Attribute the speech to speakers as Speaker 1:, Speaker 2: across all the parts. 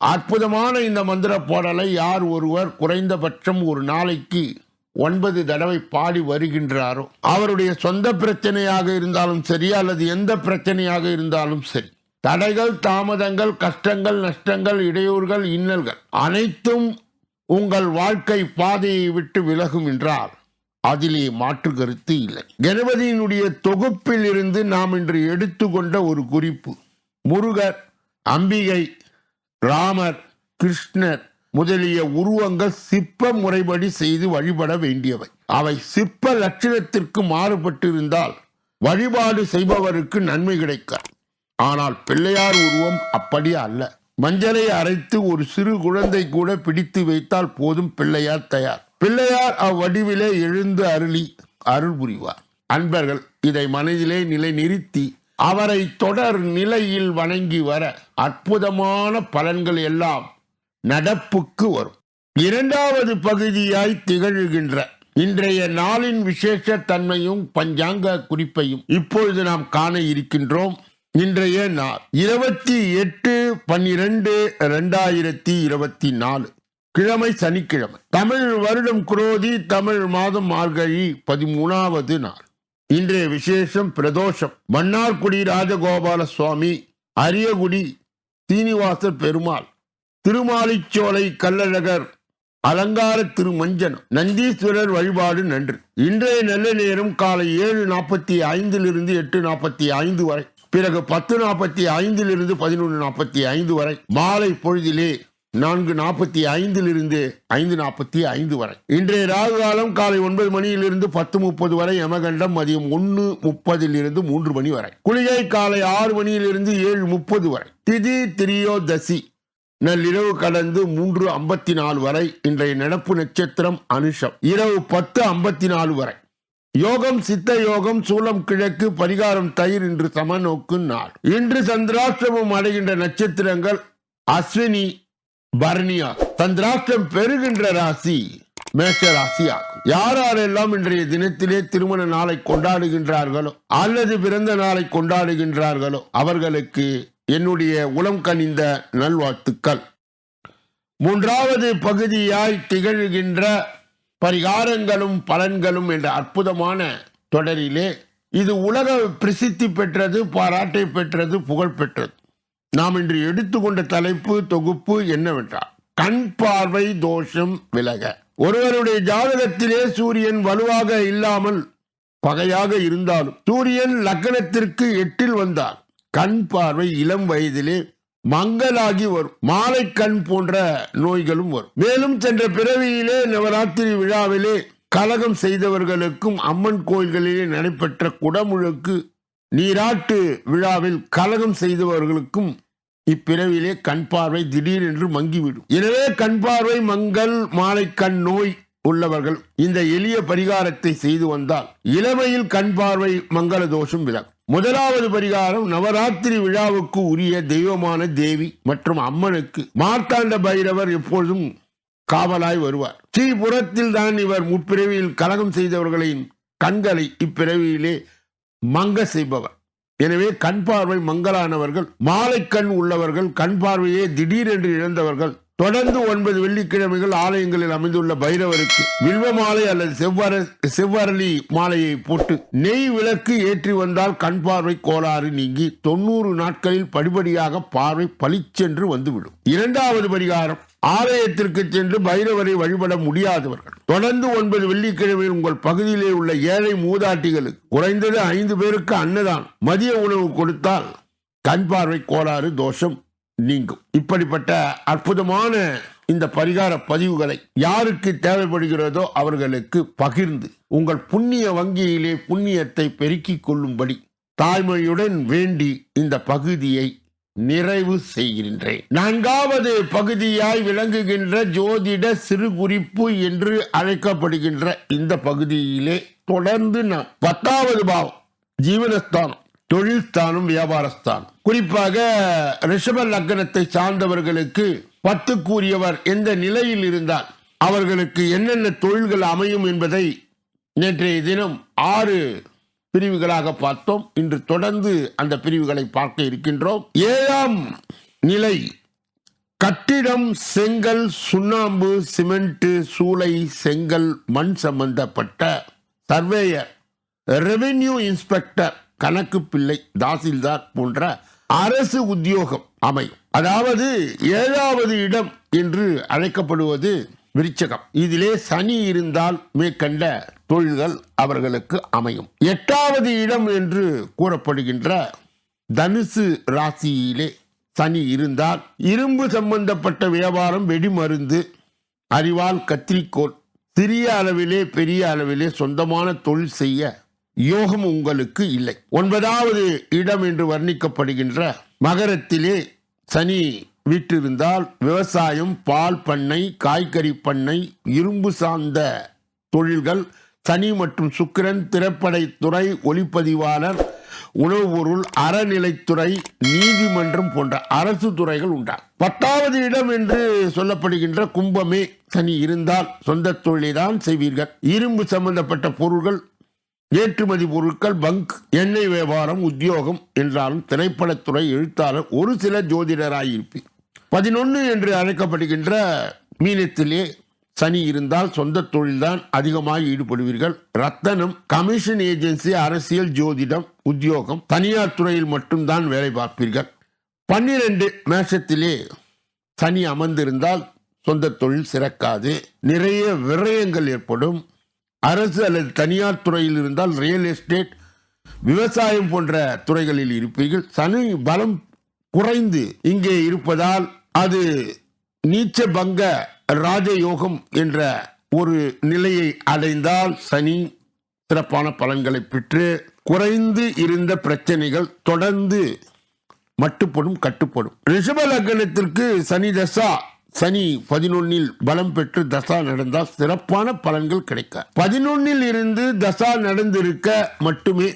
Speaker 1: அற்புதமான இந்த மந்திர பாடலை யார் ஒருவர் குறைந்தபட்சம் ஒரு நாளைக்கு ஒன்பது தடவை பாடி வருகின்றாரோ அவருடைய சொந்த பிரச்சனையாக இருந்தாலும் சரி அல்லது எந்த பிரச்சனையாக இருந்தாலும் சரி தடைகள் தாமதங்கள் கஷ்டங்கள் நஷ்டங்கள் இடையூறுகள் இன்னல்கள் அனைத்தும் உங்கள் வாழ்க்கை பாதையை விட்டு விலகும் என்றால் அதிலே மாற்று கருத்து இல்லை. கணபதியினுடைய தொகுப்பில் இருந்து நாம் இன்று எடுத்துக்கொண்ட ஒரு குறிப்பு முருகர் அம்பிகை ராமர் கிருஷ்ணர் முதலிய உருவங்கள் சிற்ப முறைப்படி செய்து வழிபட வேண்டியவை. அவை சிற்ப லட்சணத்திற்கு மாறுபட்டிருந்தால் வழிபாடு செய்பவருக்கு நன்மை கிடைக்காது. ஆனால் பிள்ளையார் உருவம் அப்படி அல்ல. மஞ்சளை அரைத்து ஒரு சிறு குழந்தை கூட பிடித்து வைத்தால் போதும் பிள்ளையார் தயார். பிள்ளையார் அவ்வடிவிலே எழுந்து அருளி அருள் புரிவார். அன்பர்கள் இதை மனதிலே நிலை நிறுத்தி அவரை தொடர் நிலையில் வணங்கி வர அற்புதமான பலன்கள் எல்லாம் நடப்புக்கு வரும். இரண்டாவது பகுதியாய் திகழ்கின்ற இன்றைய நாளின் விசேஷ தன்மையும் பஞ்சாங்க குறிப்பையும் இப்பொழுது நாம் காண இருக்கின்றோம். இன்றைய நாள் இருபத்தி எட்டு பன்னிரண்டு ரெண்டாயிரத்தி இருபத்தி நாலு கிழமை சனிக்கிழமை. தமிழ் வருடம் குரோதி தமிழ் மாதம் மார்கழி பதிமூணாவது நாள். இன்றைய விசேஷம் பிரதோஷம். மன்னார்குடி ராஜகோபால சுவாமி அரியகுடி சீனிவாசர் பெருமாள் திருமாலிச்சோலை கல்லழகர் அலங்கார திருமஞ்சனம் நந்தீஸ்வரர் வழிபாடு நன்று. இன்றைய நல்ல நேரம் காலை ஏழு நாற்பத்தி ஐந்திலிருந்து எட்டு நாற்பத்தி ஐந்து வரை பிறகு பத்து நாற்பத்தி ஐந்திலிருந்து பதினொன்று நாற்பத்தி ஐந்து வரை மாலை பொழுதிலே நான்கு நாற்பத்தி ஐந்திலிருந்து ஐந்து நாற்பத்தி ஐந்து வரை. இன்றைய ராகு காலம் காலை ஒன்பது மணியிலிருந்து பத்து முப்பது வரை யமகண்டம் மதியம் ஒன்று முப்பதிலிருந்து மூன்று மணி வரை. குளிகை காலை ஆறு மணியிலிருந்து ஏழு முப்பது வரை. திதி திரியோதசி. நள்ளிரவு கடந்து மூன்று ஐம்பத்தி நாலு வரை. இன்றைய நடப்பு நட்சத்திரம் அனுஷம். இரவு பத்து ஐம்பத்தி நாலு வரை. யோகம் சித்த யோகம் சூலம் கிழக்கு பரிகாரம் தயிர் இன்று சமநோக்கு நாள். இன்று சந்திராஷ்டிரமம் அடைகின்ற நட்சத்திரங்கள் அஸ்வினி பரணியா சந்திராஷ்டம் பெறுகின்ற ராசி மேஷ ராசியா யார் யாரெல்லாம் இன்றைய தினத்திலே திருமண நாளை கொண்டாடுகின்றார்களோ அல்லது பிறந்த நாளை கொண்டாடுகின்றார்களோ அவர்களுக்கு என்னுடைய உளம் கனிந்த நல்வாழ்த்துக்கள். மூன்றாவது பகுதியாய் திகழ்கின்ற பரிகாரங்களும் பலன்களும் என்ற அற்புதமான தொடரிலே இது உலக பிரசித்தி பெற்றது பாராட்டை பெற்றது புகழ் பெற்றது. நாம் இன்று எடுத்துக்கொண்ட தலைப்பு தொகுப்பு என்னவென்றால் கண் பார்வை தோஷம் விலக. ஒருவருடைய ஜாதகத்திலே சூரியன் வலுவாக இல்லாமல் பகையாக இருந்தாலும் சூரியன் லக்னத்திற்கு எட்டில் வந்தால் கண் பார்வை இளம் வயதிலே மங்கலாகி வரும். மாலை கண் போன்ற நோய்களும் வரும். மேலும் சென்ற பிறவியிலே நவராத்திரி விழாவிலே கலகம் செய்தவர்களுக்கும் அம்மன் கோயில்களிலே நடைபெற்ற குடமுழுக்கு நீராட்டு விழாவில் கலகம் செய்தவர்களுக்கும் இப்பிறவிலே கண் பார்வை திடீரென்று மங்கிவிடும். எனவே கண் பார்வை மங்கள் மாலை கண் நோய் உள்ளவர்கள் இந்த எளிய பரிகாரத்தை செய்து வந்தால் இளமையில் கண் பார்வை மங்கள தோஷம் விலகும். முதலாவது பரிகாரம் நவராத்திரி விழாவுக்கு உரிய தெய்வமான தேவி மற்றும் அம்மனுக்கு மார்த்தாண்ட பைரவர் எப்பொழுதும் காவலாய் வருவார். ஸ்ரீபுரத்தில் தான் இவர் முற்பிறவியில் கலகம் செய்தவர்களின் கண்களை இப்பிறவியிலே மங்க செய்பவர். எனவே கண் பார்வை மங்கலானவர்கள் மாலை கண் உள்ளவர்கள் கண் பார்வையே திடீரென்று இழந்தவர்கள் தொடர்ந்து ஒன்பது வெள்ளிக்கிழமைகள் ஆலயங்களில் அமைந்துள்ள பைரவருக்கு வில்வ மாலை அல்லது செவ்வர செவ்வரளி மாலையை போட்டு நெய் விளக்கு ஏற்றி வந்தால் கண் பார்வை கோளாறு நீங்கி தொண்ணூறு நாட்களில் படிப்படியாக பார்வை பளிச்சென்று வந்துவிடும். இரண்டாவது பரிகாரம் ஆலயத்திற்கு சென்று பைரவரை வழிபட முடியாதவர்கள். தொடர்ந்து ஒன்பது வெள்ளிக்கிழமையில் உங்கள் பகுதியிலே உள்ள ஏழை மூதாட்டிகளுக்கு குறைந்தது ஐந்து பேருக்கு அன்னதான் மதிய உணவு கொடுத்தால் கண் பார்வை கோளாறு தோஷம் நீங்கும். இப்படிப்பட்ட அற்புதமான இந்த பரிகார பதிவுகளை யாருக்கு தேவைப்படுகிறதோ அவர்களுக்கு பகிர்ந்து உங்கள் புண்ணிய வங்கியிலே புண்ணியத்தை பெருக்கிக் கொள்ளும்படி தாய்மொழியுடன் வேண்டி இந்த பகுதியை நிறைவு செய்கின்றேன். நான்காவது பகுதியாய் விளங்குகின்ற ஜோதிட சிறு குறிப்பு என்று அழைக்கப்படுகின்ற இந்த பகுதியிலே தொடர்ந்து நாம் பத்தாவது பாவம் ஜீவனஸ்தானம் தொழில் ஸ்தானம் வியாபாரஸ்தானம். குறிப்பாக ரிஷப லக்னத்தை சார்ந்தவர்களுக்கு பத்துக்குரியவர் எந்த நிலையில் இருந்தால் அவர்களுக்கு என்னென்ன தொழில்கள் அமையும் என்பதை நேற்றைய தினம் ஆறு பிரிவுகளாக பார்த்தோம். இன்று தொடர்ந்து அந்த பிரிவுகளை பார்க்க இருக்கின்றோம். ஏழாம் நிலை கட்டிடம் செங்கல் சுண்ணாம்பு சிமெண்ட் சூளை செங்கல் மண் சம்பந்தப்பட்ட சர்வேயர் ரெவென்யூ இன்ஸ்பெக்டர் கணக்கு பிள்ளை தாசில்தார் போன்ற அரசு உத்தியோகம் அமையும். அதாவது ஏழாவது இடம் என்று அழைக்கப்படுவது விருச்சகம். இதிலே சனி இருந்தால் மேற்கண்ட தொழில்கள் அவர்களுக்கு அமையும். எட்டாவது இடம் என்று கூறப்படுகின்ற தனுசு ராசியிலே சனி இருந்தால் இரும்பு சம்பந்தப்பட்ட வியாபாரம் வெடிமருந்து அறிவால் கத்திரிக்கோள் சிறிய அளவிலே பெரிய அளவிலே சொந்தமான தொழில் செய்ய யோகம் உங்களுக்கு இல்லை. ஒன்பதாவது இடம் என்று வர்ணிக்கப்படுகின்ற மகரத்திலே சனி வீற்றிருந்தால் விவசாயம் பால் பண்ணை காய்கறி பண்ணை இரும்பு சார்ந்த தொழில்கள் சனி மற்றும் சுக்கிரன் திரைப்படத்துறை ஒளிப்பதிவாளர் உணவு பொருள் அறநிலைத்துறை நீதிமன்றம் போன்ற அரசு துறைகள் உண்டா? பத்தாவது இடம் என்று சொல்லப்படுகின்ற கும்பமே சனி இருந்தால் சொந்த தொழிலை தான் செய்வீர்கள். இரும்பு சம்பந்தப்பட்ட பொருட்கள் ஏற்றுமதி பொருட்கள் பங்க் எண்ணெய் வியாபாரம் உத்தியோகம் என்றாலும் திரைப்படத்துறை எழுத்தாளர் ஒரு சில ஜோதிடராயிருப்பீர். பதினொன்று என்று அழைக்கப்படுகின்ற மீனத்திலே சனி இருந்தால் சொந்த தொழில்தான் அதிகமாக ஈடுபடுவீர்கள். ரத்தனம் கமிஷன் ஏஜென்சி அரசியல் ஜோதிடம் உத்தியோகம் தனியார் துறையில் மட்டும்தான் வேலை பார்ப்பீர்கள். பன்னிரண்டு மேஷத்திலே சனி அமர்ந்திருந்தால் சொந்த தொழில் சிறக்காது. நிறைய விரயங்கள் ஏற்படும். அரசு அல்லது தனியார் துறையில் இருந்தால் ரியல் எஸ்டேட் விவசாயம் போன்ற துறைகளில் இருப்பீர்கள். சனி பலம் குறைந்து இங்கே இருப்பதால் அது நீச்ச பங்க ராஜயோகம் என்ற ஒரு நிலையை அடைந்தால் சனி சிறப்பான பலன்களை பெற்று குறைந்து இருந்த பிரச்சனைகள் தொடர்ந்து மட்டுப்படும் கட்டுப்படும். ரிஷப லக்னத்திற்கு சனி தசா சனி பதினொன்னில் பலம் பெற்று தசா நடந்தால் சிறப்பான பலன்கள் கிடைக்க. பதினொன்னில் இருந்து தசா நடந்திருக்க மட்டுமே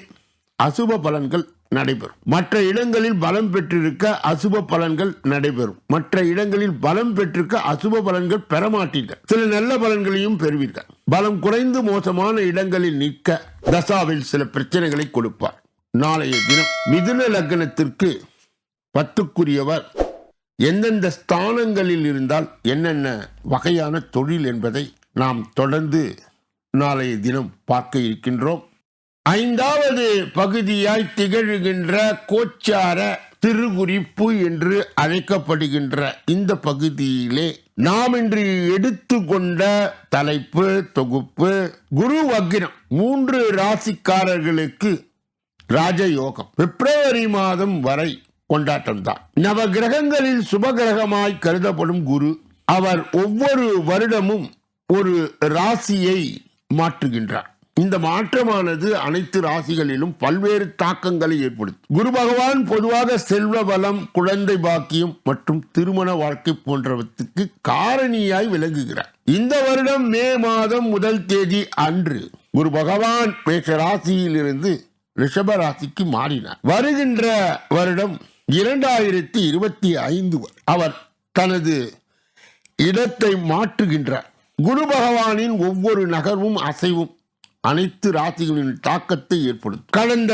Speaker 1: அசுப பலன்கள் நடைபெறும். மற்ற இடங்களில் பலம் பெற்றிருக்க அசுப பலன்கள் நடைபெறும். மற்ற இடங்களில் பலம் பெற்றிருக்க அசுப பலன்கள் பெறமாட்டீர்கள் சில நல்ல பலன்களையும் பெறுவீர்கள். பலம் குறைந்து மோசமான இடங்களில் நிற்க தசாவில் சில பிரச்சனைகளை கொடுப்பார். நாளைய தினம் மிதுன லக்னத்திற்கு பத்துக்குரியவர் எந்தெந்த ஸ்தானங்களில் இருந்தால் என்னென்ன வகையான தொழில் என்பதை நாம் தொடர்ந்து நாளைய தினம் பார்க்க இருக்கின்றோம். ஐந்தாவது பகுதியாய் திகழ்கின்ற கோச்சார திருகுறிப்பு என்று அழைக்கப்படுகின்ற இந்த பகுதியிலே நாம் இன்று எடுத்துக்கொண்ட தலைப்பு தொகுப்பு குரு வக்ரம் மூன்று ராசிக்காரர்களுக்கு ராஜயோகம். பிப்ரவரி மாதம் வரை கொண்டாட்டம்தான். நவ கிரகங்களில் சுபகிரகமாய் கருதப்படும் குரு அவர் ஒவ்வொரு வருடமும் ஒரு ராசியை மாற்றுகின்றார். இந்த மாற்றமானது அனைத்து ராசிகளிலும் பல்வேறு தாக்கங்களை ஏற்படுத்தும். குரு பகவான் பொதுவாக செல்வ பலம் குழந்தை பாக்கியம் மற்றும் திருமண வாழ்க்கை போன்றவற்றுக்கு காரணியாய் விளங்குகிறார். இந்த வருடம் மே மாதம் முதல் தேதி அன்று குரு பகவான் மேஷ ராசியிலிருந்து ரிஷப ராசிக்கு மாறினார். வருகின்ற வருடம் இரண்டாயிரத்தி இருபத்தி ஐந்து அவர் தனது இடத்தை மாற்றுகின்றார். குரு பகவானின் ஒவ்வொரு நகர்வும் அசைவும் அனைத்து ராசிகளின் தாக்கத்தை ஏற்படுத்தும். கடந்த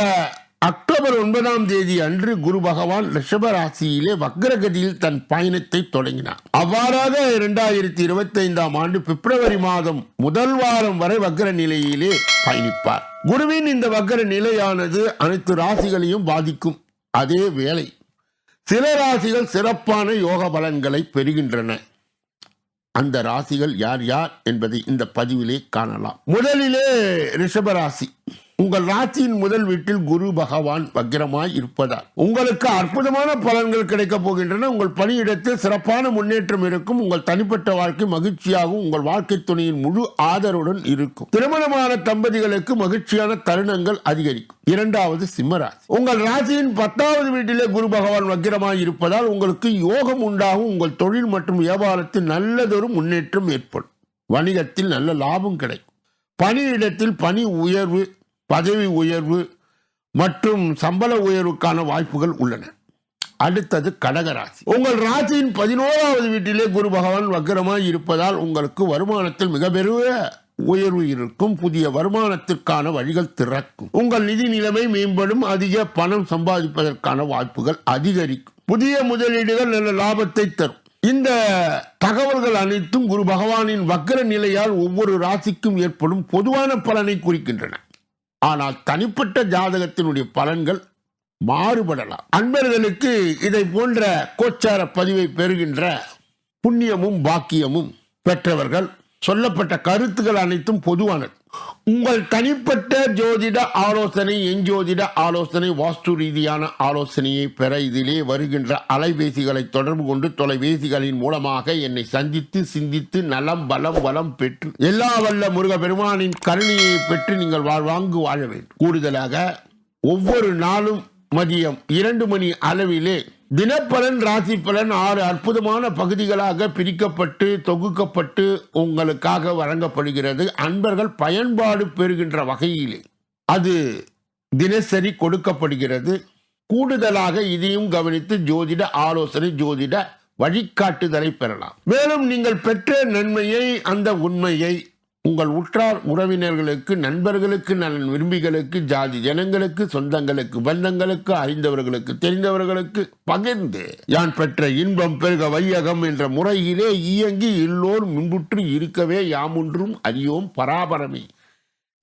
Speaker 1: அக்டோபர் ஒன்பதாம் தேதி அன்று குரு பகவான் ரிஷப ராசியிலே வக்ரகதியில் தன் பயணத்தை தொடங்கினார். அவ்வாறாக இரண்டாயிரத்தி இருபத்தி ஐந்தாம் ஆண்டு பிப்ரவரி மாதம் முதல் வாரம் வரை வக்ர நிலையிலே பயணிப்பார். குருவின் இந்த வக்ர நிலையானது அனைத்து ராசிகளையும் பாதிக்கும். அதே வேளை சில ராசிகள் சிறப்பான யோக பலன்களை பெறுகின்றன. அந்த ராசிகள் யார் யார் என்பதை இந்த பதிவிலே காணலாம். முதலிலே ரிஷப ராசி. உங்கள் ராசியின் முதல் வீட்டில் குரு பகவான் வக்கிரமாய் இருப்பதால் உங்களுக்கு அற்புதமான பலன்கள் கிடைக்கப் போகின்றன. உங்கள் பணியிடத்தில் சிறப்பான முன்னேற்றம் இருக்கும். உங்கள் தனிப்பட்ட வாழ்க்கை மகிழ்ச்சியாகவும் உங்கள் வாழ்க்கை துணையின் முழு ஆதரவுடன் இருக்கும். திருமணமான தம்பதிகளுக்கு மகிழ்ச்சியான தருணங்கள் அதிகரிக்கும். இரண்டாவது சிம்மராசி. உங்கள் ராசியின் பத்தாவது வீட்டிலே குரு பகவான் வக்கிரமாய் இருப்பதால் உங்களுக்கு யோகம் உண்டாகும். உங்கள் தொழில் மற்றும் வியாபாரத்தில் நல்லதொரு முன்னேற்றம் ஏற்படும். வணிகத்தில் நல்ல லாபம் கிடைக்கும். பணியிடத்தில் பணி உயர்வு பதவி உயர்வு மற்றும் சம்பள உயர்வுக்கான வாய்ப்புகள் உள்ளன. அடுத்தது கடகராசி. உங்கள் ராசியின் பதினோராவது வீட்டிலே குரு பகவான் வக்கரமாய் இருப்பதால் உங்களுக்கு வருமானத்தில் மிக பெரிய உயர்வு இருக்கும். புதிய வருமானத்திற்கான வழிகள் திறக்கும். உங்கள் நிதி நிலைமை மேம்படும். அதிக பணம் சம்பாதிப்பதற்கான வாய்ப்புகள் அதிகரிக்கும். புதிய முதலீடுகள் நல்ல லாபத்தை தரும். இந்த தகவல்கள் அனைத்தும் குரு பகவானின் வக்கர நிலையால் ஒவ்வொரு ராசிக்கும் ஏற்படும் பொதுவான பலனை குறிக்கின்றன. ஆனால் தனிப்பட்ட ஜாதகத்தினுடைய பலன்கள் மாறுபடலாம். அன்பர்களுக்கு இதை போன்ற கோச்சார பதிவை பெறுகின்ற புண்ணியமும் பாக்கியமும் பெற்றவர்கள் சொல்லப்பட்ட கருத்துக்கள் அனைத்தும் பொதுவானது. உங்கள் தனிப்பட்ட ஜோதிட ஆலோசனை என் ஜோதிட ஆலோசனை வாஸ்து ரீதியான ஆலோசனையை பெற இதிலே வருகின்ற அலைபேசிகளை தொடர்பு கொண்டு தொலைபேசிகளின் மூலமாக என்னை சந்தித்து சிந்தித்து நலம் பலம் வளம் பெற்று எல்லா வல்ல முருக பெருமானின் கருணையை பெற்று நீங்கள் வாழ்வாங்கு வாழ வேண்டும். கூடுதலாக ஒவ்வொரு நாளும் மதியம் இரண்டு மணி அளவிலே தினப்பலன் ராசி பலன் ஆறு அற்புதமான பகுதிகளாக பிரிக்கப்பட்டு தொகுக்கப்பட்டு உங்களுக்காக வழங்கப்படுகிறது. அன்பர்கள் பயன்பாடு பெறுகின்ற வகையிலே அது தினசரி கொடுக்கப்படுகிறது. கூடுதலாக இதையும் கவனித்து ஜோதிட ஆலோசனை ஜோதிட வழிகாட்டுதலை பெறலாம். மேலும் நீங்கள் பெற்ற நன்மையை அந்த உண்மையை உங்கள் உற்றார் உறவினர்களுக்கு நண்பர்களுக்கு நலன் விரும்பிகளுக்கு ஜாதி ஜனங்களுக்கு சொந்தங்களுக்கு பந்தங்களுக்கு அறிந்தவர்களுக்கு தெரிந்தவர்களுக்கு பகிர்ந்து யான் பெற்ற இன்பம் பெருக வையகம் என்ற முறையிலே இயங்கி எல்லோர் முன்புற்று இருக்கவே யாமொன்றும் அறியோம் பராபரமே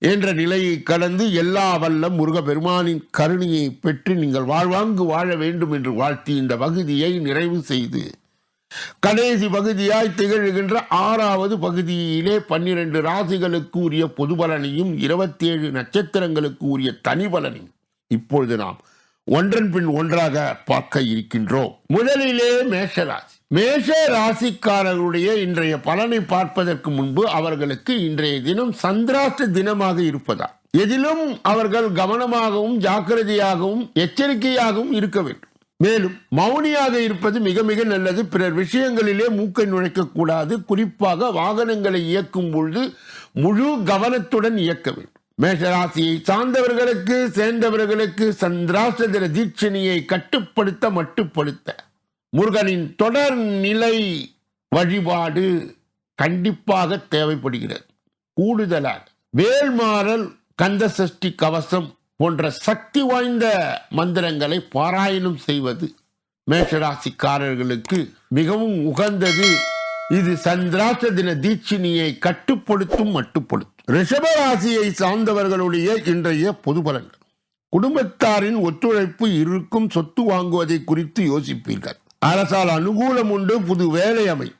Speaker 1: என்ற நிலையை கடந்து எல்லா வல்ல முருக பெருமானின் கருணையை பெற்று நீங்கள் வாழ்வாங்கு வாழ வேண்டும் என்று வாழ்த்தி இந்த பகுதியை நிறைவு செய்து கடைசி பகுதியாய் திகழ்கின்ற ஆறாவது பகுதியிலே பன்னிரண்டு ராசிகளுக்கு உரிய பொது பலனையும் இருபத்தி ஏழு நட்சத்திரங்களுக்கு உரிய தனி பலனையும் இப்பொழுது நாம் ஒன்றன் பின் ஒன்றாக பார்க்க இருக்கின்றோம். முதலிலே மேஷராசி. மேஷ ராசிக்காரர்களுடைய இன்றைய பலனை பார்ப்பதற்கு முன்பு அவர்களுக்கு இன்றைய தினம் சந்திராஷ்ட தினமாக இருப்பதால் எதிலும் அவர்கள் கவனமாகவும் ஜாக்கிரதையாகவும் எச்சரிக்கையாகவும் இருக்க வேண்டும். மேலும் மௌனியாக இருப்பது மிக மிக நல்லது. பிறர் விஷயங்களிலே மூக்கை நுழைக்கக்கூடாது. குறிப்பாக வாகனங்களை இயக்கும் பொழுது முழு கவனத்துடன் இயக்க வேண்டும். மேஷராசியை சார்ந்தவர்களுக்கு சேர்ந்தவர்களுக்கு சந்திராசதிர தீட்சணியை கட்டுப்படுத்த மட்டுப்படுத்த. முருகனின் தொடர் நிலை வழிபாடு கண்டிப்பாக தேவைப்படுகிறது. கூடுதலாக வேல்மாறல் கந்த சஷ்டி கவசம் போன்ற சக்தி வாய்ந்த மந்திரங்களை பாராயணம் செய்வது மேஷராசிக்காரர்களுக்கு மிகவும் உகந்தது. இது சந்திராச தின தீட்சினியை கட்டுப்படுத்தும் மட்டுப்படுத்தும். ரிஷபராசியை சார்ந்தவர்களுடைய இன்றைய பொது பலன்கள். குடும்பத்தாரின் ஒத்துழைப்பு இருக்கும் சொத்து வாங்குவதை குறித்து யோசிப்பீர்கள். அரசால் அனுகூலம் உண்டு புது வேலை அமை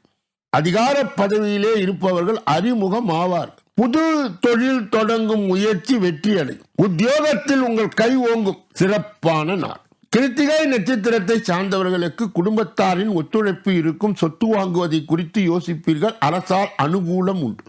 Speaker 1: அதிகார பதவியிலே இருப்பவர்கள் அறிமுகம் ஆவார்கள் புது தொழில் தொடங்கும் முயற்சி வெற்றி அடையும். உத்தியோகத்தில் உங்கள் கை ஓங்கும். சிறப்பான நாள். கிருத்திகை நட்சத்திரத்தை சார்ந்தவர்களுக்கு குடும்பத்தாரின் ஒத்துழைப்பு இருக்கும். சொத்து வாங்குவதை குறித்து யோசிப்பீர்கள். அரசால் அனுகூலம் உண்டு.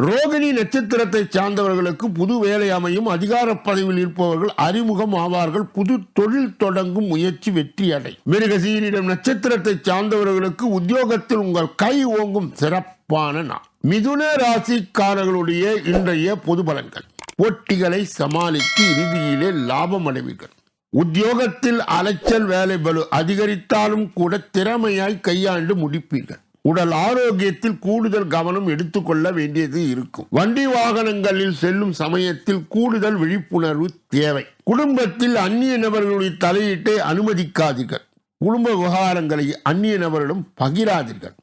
Speaker 1: ரோகிணி நட்சத்திரத்தை சார்ந்தவர்களுக்கு புது வேலை அமையும். அதிகார பதவியில் இருப்பவர்கள் அறிமுகம் ஆவார்கள். புது தொழில் தொடங்கும் முயற்சி வெற்றி அடை மிருகசீரிடம் நட்சத்திரத்தை சார்ந்தவர்களுக்கு உத்தியோகத்தில் உங்கள் கை ஓங்கும். சிறப்பான நாள். மிதுன ராசிக்காரர்களுடைய இன்றைய பொது பலன்கள். போட்டிகளை சமாளித்து இறுதியிலே லாபம் அடைவீர்கள். உத்தியோகத்தில் அலைச்சல் வேலை பலு அதிகரித்தாலும் கூட திறமையாய் கையாண்டு முடிப்பீர்கள். உடல் ஆரோக்கியத்தில் கூடுதல் கவனம் எடுத்துக்கொள்ள வேண்டியது இருக்கும். வண்டி வாகனங்களில் செல்லும் சமயத்தில் கூடுதல் விழிப்புணர்வு தேவை. குடும்பத்தில் அந்நிய நபர்களுடைய தலையீட்டை அனுமதிக்காதீர்கள். குடும்ப விவகாரங்களை அந்நிய நபரிடம் பகிராதீர்கள்.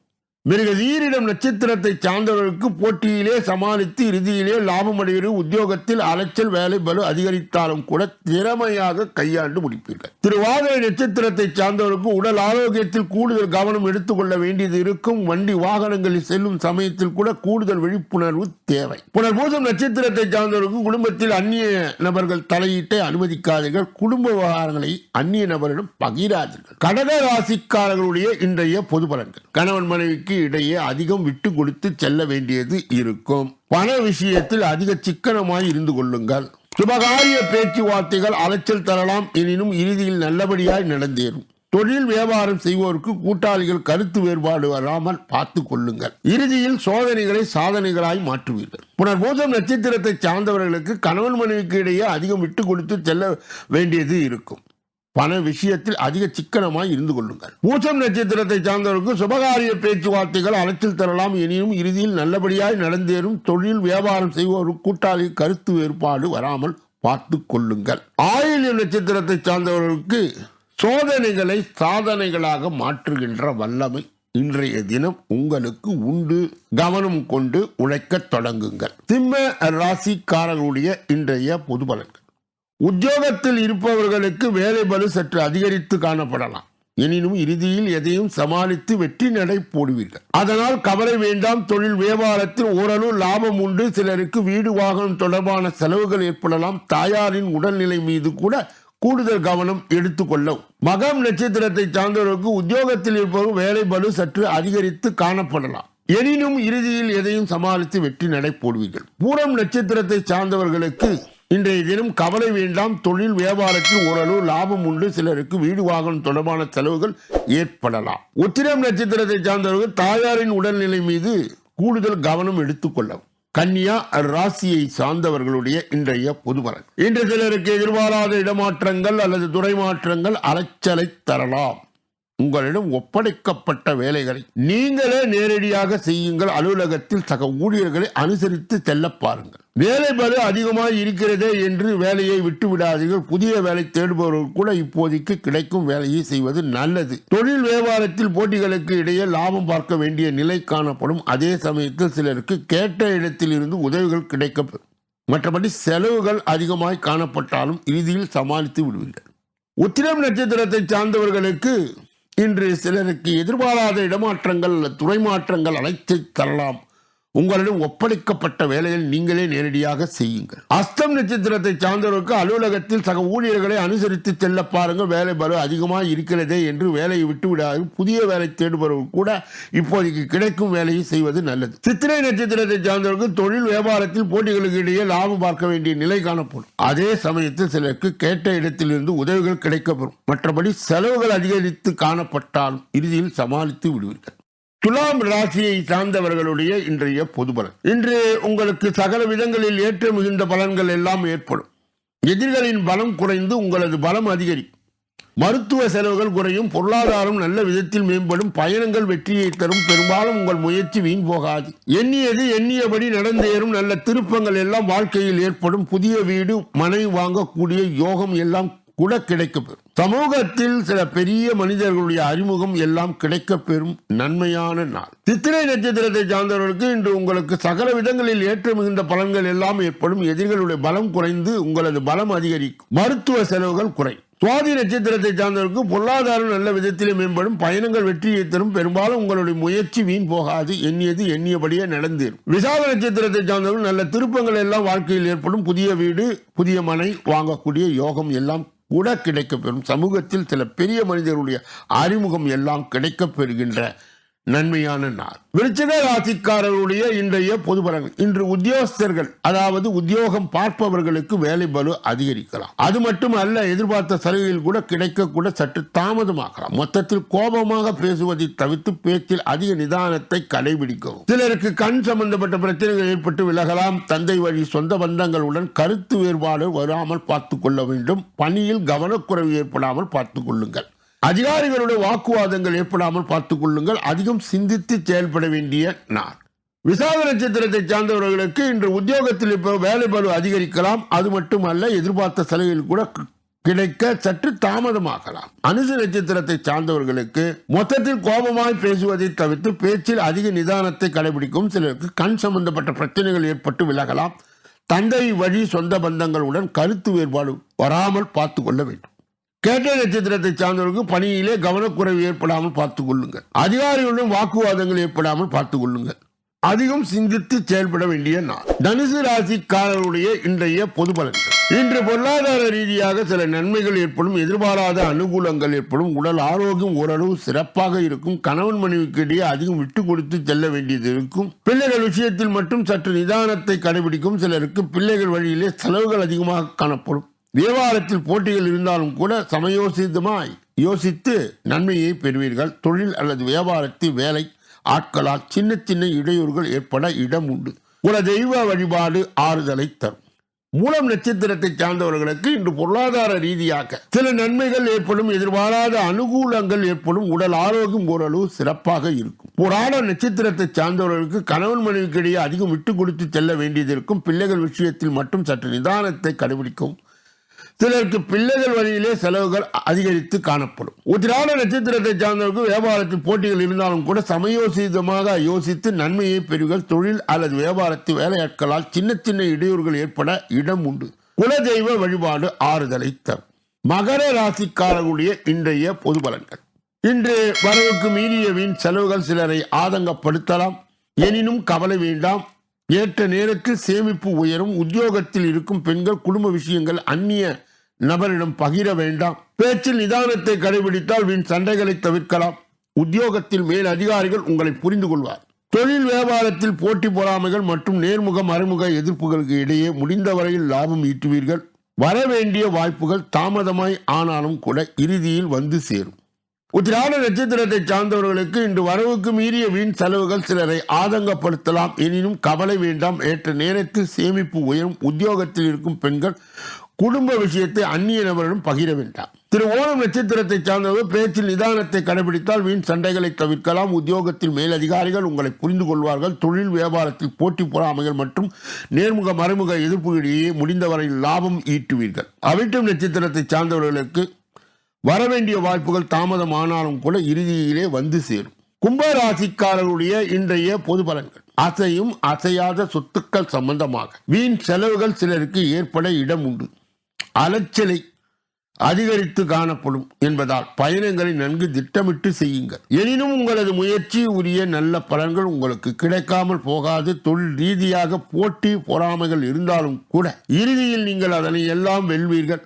Speaker 1: மிருகதீரிடம் நட்சத்திரத்தை சார்ந்தவர்களுக்கு போட்டியிலே சமாளித்து இறுதியிலே லாபம் அடைகிறது உத்தியோகத்தில் அலைச்சல் வேலை பலு அதிகரித்தாலும் கூட திறமையாக கையாண்டு முடிப்பீர்கள். திருவாதிரை நட்சத்திரத்தை சார்ந்தவர்களுக்கு உடல் ஆரோக்கியத்தில் கூடுதல் கவனம் எடுத்துக்கொள்ள வேண்டியது இருக்கும். வண்டி வாகனங்களில் செல்லும் சமயத்தில் கூட கூடுதல் விழிப்புணர்வு தேவை. புனர்பூசம் நட்சத்திரத்தை சார்ந்தவர்களுக்கு குடும்பத்தில் அந்நிய நபர்கள் தலையீட்டை அனுமதிக்காதீர்கள். குடும்ப விவகாரங்களை அந்நிய நபரிடம் பகிராதீர்கள். கடக ராசிக்காரர்களுடைய இன்றைய பொது பலன்கள். கணவன் மனைவிக்கு இடையே அதிகம் விட்டு கொடுத்து செல்ல வேண்டியது இருக்கும். பண விஷயத்தில் அதிக சிக்கனமாய் இருந்து கொள்ளுங்கள். சுபகாரிய பேச்சுவார்த்தைகள் அலைச்சல் தரலாம். எனினும் இறுதியில் நல்லபடியாய் நடந்தேறும். தொழில் வியாபாரம் செய்வோருக்கு கூட்டாளிகள் கருத்து வேறுபாடு வராமல் பார்த்து கொள்ளுங்கள். இறுதியில் சோதனைகளை சாதனைகளாய் மாற்றுவீர்கள். புனர்பூசம் நட்சத்திரத்தை சார்ந்தவர்களுக்கு கணவன் மனைவிக்கு இடையே அதிகம் விட்டு கொடுத்து செல்ல வேண்டியது இருக்கும். பண விஷயத்தில் அதிக சிக்கனமாய் இருந்து கொள்ளுங்கள். பூசம் நட்சத்திரத்தை சார்ந்தவருக்கு சுபகாரிய பேச்சுவார்த்தைகள் அலைச்சல் தரலாம். எனினும் இறுதியில் நல்லபடியாய் நடந்தேறும் தொழில் வியாபாரம் செய்வோருக்கு கூட்டாளி கருத்து வேறுபாடு வராமல் பார்த்து கொள்ளுங்கள். ஆயுள் நட்சத்திரத்தை சார்ந்தவர்களுக்கு சோதனைகளை சாதனைகளாக மாற்றுகின்ற வல்லமை இன்றைய தினம் உங்களுக்கு உண்டு. கவனம் கொண்டு உழைக்கத் தொடங்குங்கள். சிம்ம ராசிக்காரர்களுடைய இன்றைய பொது பலன்கள். உத்தியோகத்தில் இருப்பவர்களுக்கு வேலை பலு சற்று அதிகரித்து காணப்படலாம். எனினும் இறுதியில் எதையும் சமாளித்து வெற்றி நடை போடுவீர்கள். அதனால் கவலை வேண்டாம். தொழில் வியாபாரத்தில் ஓரளவு லாபம் உண்டு. சிலருக்கு வீடு வாகனம் தொடர்பான செலவுகள் ஏற்படலாம். தாயாரின் உடல்நிலை மீது கூட கூடுதல் கவனம் எடுத்துக்கொள்ளவும். மகம் நட்சத்திரத்தை சார்ந்தவர்களுக்கு உத்தியோகத்தில் இருப்பவர்கள் வேலை பலு சற்று அதிகரித்து காணப்படலாம். எனினும் இறுதியில் எதையும் சமாளித்து வெற்றி நடை போடுவீர்கள். பூரம் நட்சத்திரத்தை சார்ந்தவர்களுக்கு இன்றைய தினம் கவலை வேண்டாம். தொழில் வியாபாரத்தில் ஓரளவு லாபம் உண்டு. சிலருக்கு வீடு வாகனம் தொடர்பான செலவுகள் ஏற்படலாம். உத்திரம் நட்சத்திரத்தை சார்ந்தவர்கள் தாயாரின் உடல்நிலை மீது கூடுதல் கவனம் எடுத்துக்கொள்ளவும் கன்னியா ராசியை சார்ந்தவர்களுடைய இன்றைய பொதுபலன். இன்று சிலருக்கு எதிர்பாராத இடமாற்றங்கள் அல்லது துறை மாற்றங்கள் அலைச்சலை தரலாம். உங்களிடம் ஒப்படைக்கப்பட்ட வேலைகளை நீங்களே நேரடியாக செய்யுங்கள். அலுவலகத்தில் சக ஊழியர்களை அனுசரித்து செல்ல பாருங்கள். வேலை பலு அதிகமாக இருக்கிறதே என்று வேலையை விட்டு விடாதீர்கள். புதிய வேலை தேடுபவர்கள் கூட இப்போதைக்கு கிடைக்கும் வேலையை செய்வது நல்லது. தொழில் வியாபாரத்தில் போட்டிகளுக்கு இடையே லாபம் பார்க்க வேண்டிய நிலை காணப்படும். அதே சமயத்தில் சிலருக்கு கேட்ட இடத்தில் இருந்து உதவிகள் கிடைக்கப்படும் மற்றபடி செலவுகள் அதிகமாய் காணப்பட்டாலும் இறுதியில் சமாளித்து விடுவீர்கள். உத்திரம் நட்சத்திரத்தை சார்ந்தவர்களுக்கு இன்று சிலருக்கு எதிர்பாராத இடமாற்றங்கள் அல்லது துறை மாற்றங்கள் அழைத்து தரலாம். உங்களிடம் ஒப்படைக்கப்பட்ட வேலையில் நீங்களே நேரடியாக செய்யுங்கள். அஸ்தம் நட்சத்திரத்தை சார்ந்தவருக்கு அலுவலகத்தில் சக ஊழியர்களை அனுசரித்து செல்ல பாருங்கள். வேலை பலு அதிகமாக இருக்கிறதே என்று வேலையை விட்டு விடாது. புதிய வேலை தேடுபவர்கள் கூட இப்போதைக்கு கிடைக்கும் வேலையை செய்வது நல்லது. சித்திரை நட்சத்திரத்தை சார்ந்தவருக்கு தொழில் வியாபாரத்தில் போட்டிகளுக்கு இடையே லாபம் பார்க்க வேண்டிய நிலை காணப்படும். அதே சமயத்தில் சிலருக்கு கேட்ட இடத்திலிருந்து உதவிகள் கிடைக்கப்பெறும். மற்றபடி செலவுகள் அதிகரித்து காணப்பட்டாலும் இறுதியில் சமாளித்து விடுவீர்கள். துலாம் ராசியை சார்ந்தவர்களுடைய இன்றைய பொது பலன் இன்று உங்களுக்கு சகல விதங்களில் ஏற்ற மிகுந்த பலன்கள் எல்லாம் ஏற்படும். எதிரிகளின் பலம் குறைந்து உங்களது பலம் அதிகரிக்கும். மருத்துவ செலவுகள் குறையும் பொருளாதாரம் நல்ல விதத்தில் மேம்படும் பயணங்கள் வெற்றியை தரும் பெரும்பாலும் உங்கள் முயற்சி வீண் போகாது. எண்ணியது எண்ணியபடி நடந்தேறும் நல்ல திருப்பங்கள் எல்லாம் வாழ்க்கையில் ஏற்படும். புதிய வீடு மனை வாங்கக்கூடிய யோகம் எல்லாம் கூட கிடைக்கப்பெறும் சமூகத்தில் சில பெரிய மனிதர்களுடைய அறிமுகம் எல்லாம் கிடைக்கப்பெறும் நன்மையான நாள். சித்திரை நட்சத்திரத்தை சார்ந்தவர்களுக்கு இன்று உங்களுக்கு சகல விதங்களில் ஏற்ற மிகுந்த பலன்கள் எல்லாம் ஏற்படும். எதிரிகளுடைய பலம் குறைந்து உங்களது பலம் அதிகரிக்கும். மருத்துவ செலவுகள் குறை சுவாதி நட்சத்திரத்தை சார்ந்தவருக்கு பொருளாதாரம் நல்ல விதத்திலே மேம்படும். பயணங்கள் வெற்றியை தரும். பெரும்பாலும் உங்களுடைய முயற்சி வீண் போகாது. எண்ணியது எண்ணியபடியே நடந்தேறும். விசாக நட்சத்திரத்தை சார்ந்தவர்கள் நல்ல திருப்பங்கள் எல்லாம் வாழ்க்கையில் ஏற்படும். புதிய வீடு புதிய மனை வாங்கக்கூடிய யோகம் எல்லாம் கூட கிடைக்கப்பெறும். சமூகத்தில் சில பெரிய மனிதர்களுடைய அறிமுகம் எல்லாம் கிடைக்கப்பெறுகின்ற நன்மையான நாள். விருச்சிக ராசிக்காரருடைய இன்றைய பொது பலன்கள் இன்று உத்தியோகஸ்தர்கள் அதாவது உத்தியோகம் பார்ப்பவர்களுக்கு வேலை பலு அதிகரிக்கலாம். அது மட்டும் அல்ல எதிர்பார்த்த சலுகையில் கூட கிடைக்க கூட சற்று தாமதமாகலாம். மொத்தத்தில் கோபமாக பேசுவதை தவிர்த்து பேச்சில் அதிக நிதானத்தை கடைபிடிக்கவும். சிலருக்கு கண் சம்பந்தப்பட்ட பிரச்சனைகள் ஏற்பட்டு விலகலாம். தந்தை வழி சொந்த பந்தங்களுடன் கருத்து வேறுபாடு வராமல் பார்த்துக் கொள்ள வேண்டும். பணியில் கவனக்குறைவு ஏற்படாமல் பார்த்துக் கொள்ளுங்கள் அதிகாரிகளுடைய வாக்குவாதங்கள் ஏற்படாமல் பார்த்துக் கொள்ளுங்கள். அதிகம் சிந்தித்து செயல்பட வேண்டிய நாள். விசாக நட்சத்திரத்தை சார்ந்தவர்களுக்கு இன்று உத்தியோகத்தில் இப்போ வேலை பலு அதிகரிக்கலாம். அது மட்டுமல்ல எதிர்பார்த்த சலுகைகள் கூட கிடைக்க சற்று தாமதமாகலாம். அனுசு நட்சத்திரத்தை சார்ந்தவர்களுக்கு மொத்தத்தில் கோபமாய் பேசுவதை தவிர்த்து பேச்சில் அதிக நிதானத்தை கடைபிடிக்கும் சிலருக்கு கண் சம்பந்தப்பட்ட பிரச்சனைகள் ஏற்பட்டு விலகலாம். தந்தை வழி சொந்த பந்தங்களுடன் கருத்து வேறுபாடு வராமல் பார்த்து கொள்ள வேண்டும். கேட்ட நட்சத்திரத்தை சார்ந்தவர்களுக்கு பணியிலே கவனக்குறைவு ஏற்படாமல் பார்த்துக் கொள்ளுங்கள். அதிகாரிகளுடன் வாக்குவாதங்கள் ஏற்படாமல் பார்த்துக் கொள்ளுங்கள். அதிகம் சிந்தித்து செயல்பட வேண்டிய நாள். தனுசு ராசிக்காரருடைய இன்றைய பொது பலன்கள். இன்று பொருளாதார ரீதியாக சில நன்மைகள் ஏற்படும் எதிர்பாராத அனுகூலங்கள் ஏற்படும் உடல் ஆரோக்கியம் ஓரளவு சிறப்பாக இருக்கும் கணவன் மனைவிக்கு இடையே அதிகம் விட்டு கொடுத்து செல்ல வேண்டியது இருக்கும். பிள்ளைகள் விஷயத்தில் மட்டும் சற்று நிதானத்தை கடைபிடிக்கும். சிலருக்கு பிள்ளைகள் வழியிலே செலவுகள் அதிகமாக காணப்படும். வியாபாரத்தில் போட்டிகள் இருந்தாலும் கூட சமயோசிதமாய் யோசித்து நன்மையை பெறுவீர்கள். தொழில் அல்லது வியாபாரத்தில் வேலை ஆட்களால் சின்ன சின்ன இடையூறுகள் ஏற்பட இடம் உண்டு. குல தெய்வ வழிபாடு ஆறுதலை தரும். மூலம் நட்சத்திரத்தை சார்ந்தவர்களுக்கு இன்று பொருளாதார ரீதியாக சில நன்மைகள் ஏற்படும் எதிர்பாராத அனுகூலங்கள் ஏற்படும் உடல் ஆரோக்கியம் ஓரளவு சிறப்பாக இருக்கும். போராட நட்சத்திரத்தை சார்ந்தவர்களுக்கு கணவன் மனைவிக்கு இடையே அதிகம் விட்டு கொடுத்து செல்ல வேண்டியது இருக்கும் பிள்ளைகள் விஷயத்தில் மட்டும் சற்று நிதானத்தை கடைபிடிக்கும் சிலருக்கு பிள்ளைகள் வழியிலே செலவுகள் அதிகரித்து காணப்படும். உத்திராட நட்சத்திரத்தை சார்ந்தவர்கள் வியாபாரத்தில் போட்டிகள் இருந்தாலும் கூட சமயோசிதமாக யோசித்து நன்மையை பெறுகள் தொழில் அல்லது வியாபாரத்தில் வேலையாட்களால் சின்ன சின்ன இடையூறுகள் ஏற்பட இடம் உண்டு. குலதெய்வ வழிபாடு ஆறுதலை தரும். மகர ராசிக்காரர்களுடைய இன்றைய பொது பலன்கள். இன்று வரவுக்கு மீறிய வீண் செலவுகள் சிலரை ஆதங்கப்படுத்தலாம். எனினும் கவலை வேண்டாம். ஏற்ற நேரத்தில் சேமிப்பு உயரும். உத்தியோகத்தில் இருக்கும் பெண்கள் குடும்ப விஷயங்கள் அந்நிய நபரிடம் பகிர வேண்டாம். பேச்சில் நிதானத்தை கடைபிடித்தால் வீண் சண்டைகளை தவிர்க்கலாம். உத்தியோகத்தில் மேல் அதிகாரிகள் உங்களை புரிந்து கொள்வார். தொழில் வியாபாரத்தில் போட்டி பொறாமைகள் மற்றும் நேர்முக மறைமுக எதிர்ப்புகளுக்கு இடையே முடிந்தவரையில் லாபம் ஈட்டுவீர்கள். வரவேண்டிய வாய்ப்புகள் தாமதமாய் ஆனாலும் கூட இறுதியில் வந்து சேரும். உத்திராட நட்சத்திரத்தை சார்ந்தவர்களுக்கு இன்று வரவுக்கு மீறிய வீண் செலவுகள் சிலரை ஆதங்கப்படுத்தலாம். எனினும் கவலை வேண்டாம். ஏற்ற நேரத்தில் சேமிப்பு உயரும். உத்தியோகத்தில் இருக்கும் பெண்கள் குடும்ப விஷயத்தை அந்நிய நபரிடம் பகிர வேண்டாம். திரு ஓணம் நட்சத்திரத்தை சார்ந்தவர்கள் பேச்சில் நிதானத்தை கடைபிடித்தால் வீண் சண்டைகளை தவிர்க்கலாம். உத்தியோகத்தில் மேலதிகாரிகள் உங்களை புரிந்து கொள்வார்கள். தொழில் வியாபாரத்தில் போட்டி பொறாமைகள் மற்றும் நேர்முக மறைமுக எதிர்ப்பு இடையே முடிந்தவரை லாபம் ஈட்டுவீர்கள். அவிட்டம் நட்சத்திரத்தை சார்ந்தவர்களுக்கு வரவேண்டிய வாய்ப்புகள் தாமதம் ஆனாலும் கூட இறுதியிலே வந்து சேரும். கும்பராசிக்காரர்களுடைய இன்றைய பொது பலன்கள். அசையும் அசையாத சொத்துக்கள் சம்பந்தமாக வீண் செலவுகள் சிலருக்கு ஏற்பட இடம் உண்டு. அலைச்சலை அதிகரித்து காணப்படும் என்பதால் பயணங்களை நன்கு திட்டமிட்டு செய்யுங்கள். எனினும் உங்களது முயற்சி உரிய நல்ல பலன்கள் உங்களுக்கு கிடைக்காமல் போகாது. தொழில் ரீதியாக போட்டி பொறாமைகள் இருந்தாலும் கூட இறுதியில் நீங்கள் அதனை எல்லாம் வெல்வீர்கள்.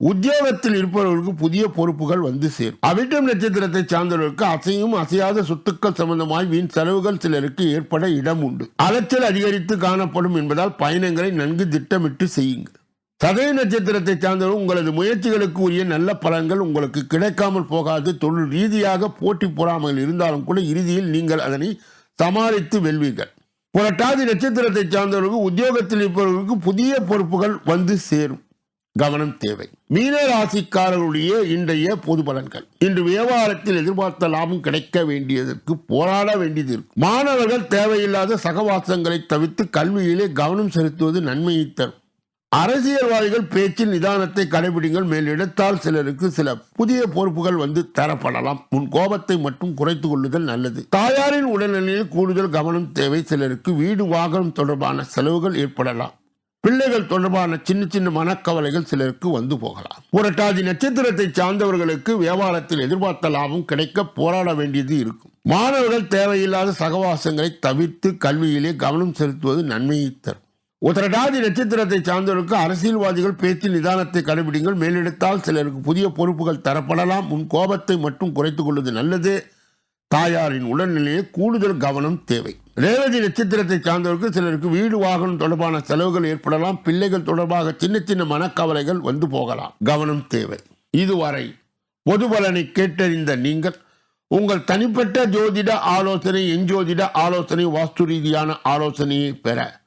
Speaker 1: உத்தியோகத்தில் இருப்பவர்களுக்கு புதிய பொறுப்புகள் வந்து சேரும். அவிட்டம் நட்சத்திரத்தை சார்ந்தவர்களுக்கு அசையும் அசையாத சொத்துக்கள் சம்பந்தமாய் வீண் செலவுகள் சிலருக்கு ஏற்பட இடம் உண்டு. அலைச்சல் அதிகரித்து காணப்படும் என்பதால் பயணங்களை நன்கு திட்டமிட்டு செய்யுங்கள். சதய நட்சத்திரத்தை சார்ந்தவர்கள் உங்களது முயற்சிகளுக்கு உரிய நல்ல பலன்கள் உங்களுக்கு கிடைக்காமல் போகாது. தொழில் ரீதியாக போட்டி பொறாமைகள் இருந்தாலும் கூட இறுதியில் நீங்கள் அதனை சமாளித்து வெல்வீர்கள். புரட்டாதி நட்சத்திரத்தை சார்ந்தவர்களுக்கு உத்தியோகத்தில் இருப்பவர்களுக்கு புதிய பொறுப்புகள் வந்து சேரும். கவனம் தேவை. மீன ராசிக்காரர்களுடைய இன்றைய பொது பலன்கள். இன்று வியாபாரத்தில் எதிர்பார்த்த லாபம் கிடைக்க வேண்டியதற்கு போராட வேண்டியது இருக்கும். மாணவர்கள் தேவையில்லாத சகவாசங்களை தவிர்த்து கல்வியிலே கவனம் செலுத்துவது நன்மையை தரும். அரசியல்வாதிகள் பேச்சின் நிதானத்தை கடைபிடிங்கள். மேலிடத்தால் சிலருக்கு சில புதிய பொறுப்புகள் வந்து தரப்படலாம். உன் கோபத்தை மட்டும் குறைத்துக் கொள்ளுதல் நல்லது. தாயாரின் உடல்நிலையில் கூடுதல் கவனம் தேவை. சிலருக்கு வீடு வாகனம் தொடர்பான செலவுகள் ஏற்படலாம். பிள்ளைகள் தொடர்பான சின்ன சின்ன மனக்கவலைகள் சிலருக்கு வந்து போகலாம். புரட்டாதி நட்சத்திரத்தை சார்ந்தவர்களுக்கு வியாபாரத்தில் எதிர்பார்த்த லாபம் கிடைக்க போராட வேண்டியது இருக்கும். மாணவர்கள் தேவையில்லாத சகவாசங்களை தவிர்த்து கல்வியிலே கவனம் செலுத்துவது நன்மையை தரும். உத்தரடாதி நட்சத்திரத்தை சார்ந்தவருக்கு அரசியல்வாதிகள் பேச்சில் நிதானத்தை கடைபிடிங்கள். மேலெடுத்தால் சிலருக்கு புதிய பொறுப்புகள் தரப்படலாம். உன் கோபத்தை மட்டும் குறைத்துக் கொள்வது நல்லது. தாயாரின் உடல்நிலையை கூடுதல் கவனம் தேவை. ரேவதி நட்சத்திரத்தை சார்ந்தவருக்கு சிலருக்கு வீடு வாகனம் தொடர்பான செலவுகள் ஏற்படலாம். பிள்ளைகள் தொடர்பாக சின்ன சின்ன மனக்கவலைகள் வந்து போகலாம். கவனம் தேவை. இதுவரை பொது பலனை கேட்டறிந்த நீங்கள் உங்கள் தனிப்பட்ட ஜோதிட ஆலோசனை எஞ்சோதிட ஆலோசனை வாஸ்து ரீதியான ஆலோசனையை பெற